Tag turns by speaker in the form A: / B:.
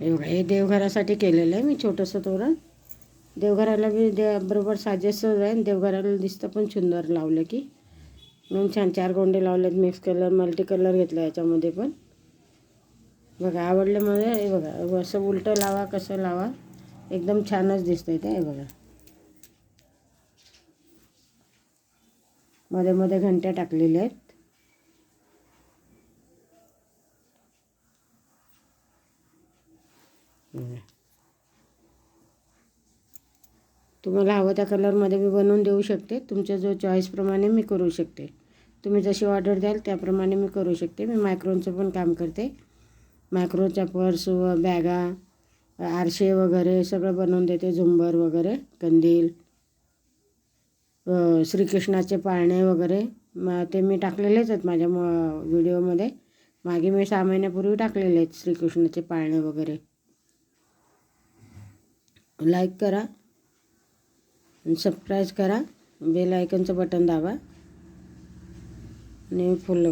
A: हे बघा हे देवघरासाठी केलेलं आहे मी छोटंसं तोरण. देवघराला बी दे बरोबर साजेसच आहे देवघराला दिसतं पण सुंदर लावलं की. म्हणून छान चार गोंडे लावलेत मिक्स कलर मल्टी कलर घेतला याच्यामध्ये पण. बघा आवडलं मला हे बघा असं उलटं लावा कसं लावा. एकदम छानच दिसतंय ते हे बघा. मध्ये मध्ये घंट्या टाकलेल्या आहेत. बघा. तुम्हाला हवं त्या कलरमध्ये मी बनवून देऊ शकते. तुमच्या जो चॉईसप्रमाणे मी करू शकते. तुम्ही जशी ऑर्डर द्याल त्याप्रमाणे मी करू शकते. मी मायक्रोनचं पण काम करते. मायक्रोच्या पर्स व बॅगा आरशे वगैरे सगळं बनवून देते. झुंबर वगैरे कंदील श्रीकृष्णाचे पाळणे वगैरे. म ते मी टाकलेलेच आहेत माझ्या म व्हिडिओमध्ये मागे मी सहा महिन्यापूर्वी टाकलेले आहेत श्रीकृष्णाचे पाळणे वगैरे. लाईक करा. आणि सबस्क्राईब करा. बेल आयकनचं बटन दाबा. आणि फुल